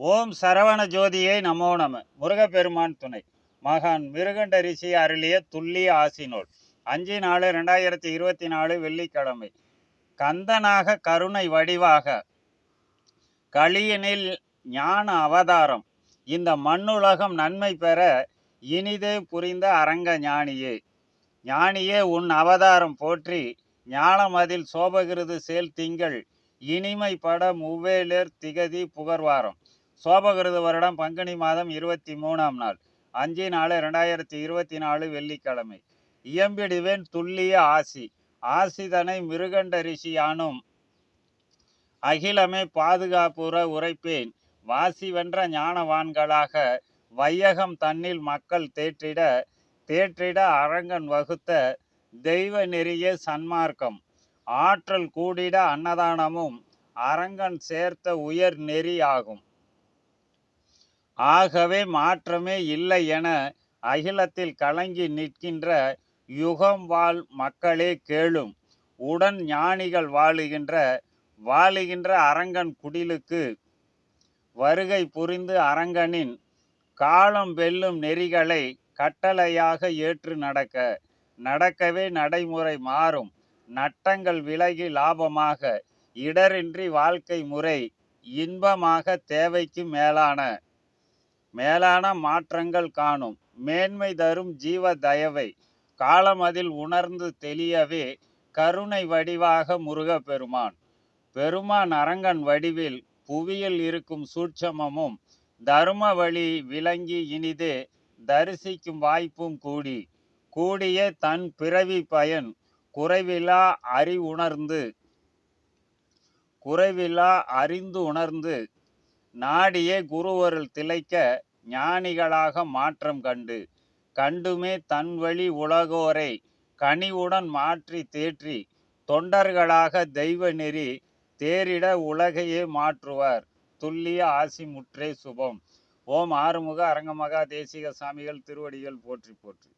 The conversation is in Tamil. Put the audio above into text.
ஓம் சரவண ஜோதியை நமோ நம. முருகப்பெருமான் துணை. மகான் மிருகண்ட ரிஷி அருளிய துல்லிய ஆசினோல் அஞ்சு நாலு ரெண்டாயிரத்தி இருபத்தி நாலு வெள்ளிக்கிழமை. கந்தனாக கருணை வடிவாக. களியனில் ஞான அவதாரம். இந்த மண்ணுலகம் நன்மை பெற இனிதே புரிந்த அரங்க ஞானியே. ஞானியே உன் அவதாரம் போற்றி ஞானமதில் சோபகிருது சேல் திங்கள். இனிமை பட திகதி புகர்வாரம். சோபகிருத வருடம் பங்குனி மாதம் இருபத்தி மூணாம் நாள். அஞ்சு நாலு ரெண்டாயிரத்தி இருபத்தி நாலு வெள்ளிக்கிழமை. இயம்பிடுவேன் துல்லிய ஆசி. ஆசிதனை மிருகண்ட ரிஷியானும் அகிலமே பாதுகாப்புற உரைப்பேன். வாசி வென்ற ஞானவான்களாக வையகம் தன்னில் மக்கள் தேற்றிட தேற்றிட அரங்கன் வகுத்த தெய்வ நெறிய சன்மார்க்கம். ஆற்றல் கூடிட அன்னதானமும் அரங்கன் சேர்த்த உயர் நெறி ஆகும். ஆகவே மாற்றமே இல்லை என அகிலத்தில் கலங்கி நிற்கின்ற யுகம் வாழ் மக்களே கேளும். உடன் ஞானிகள் வாழுகின்ற வாழுகின்ற அரங்கன் குடிலுக்கு வருகை புரிந்து அரங்கனின் காலம் வெல்லும் நெறிகளை கட்டளையாக ஏற்று நடக்க நடக்கவே நடைமுறை மாறும். நட்டங்கள் விலகி லாபமாக இடரின்றி வாழ்க்கை முறை இன்பமாக தேவைக்கு மேலான மேலான மாற்றங்கள் காணும். மேன்மை தரும் ஜீவ தயவை காலம் அதில் உணர்ந்து தெளியவே கருணை வடிவாக முருக பெருமான் பெருமான் அரங்கன் வடிவில் புவியில் இருக்கும் சூட்சமமும் தர்ம வழி விளங்கி இனிதே தரிசிக்கும் வாய்ப்பும் கூடி. கூடிய தன் பிறவி பயன் குறைவிலா அறி உணர்ந்து குறைவிலா அறிந்து உணர்ந்து நாடியே குருவருள் திளைக்க ஞானிகளாக மாற்றம் கண்டு கண்டுமே தன் வழி உலகோரை கனிவுடன் மாற்றி தேற்றி தொண்டர்களாக தெய்வ நெறி தேரிட உலகையே மாற்றுவார். துல்லிய ஆசி முற்றே சுபம். ஓம் ஆறுமுக அரங்கமகா தேசிக சாமிகள் திருவடிகள் போற்றி போற்றி.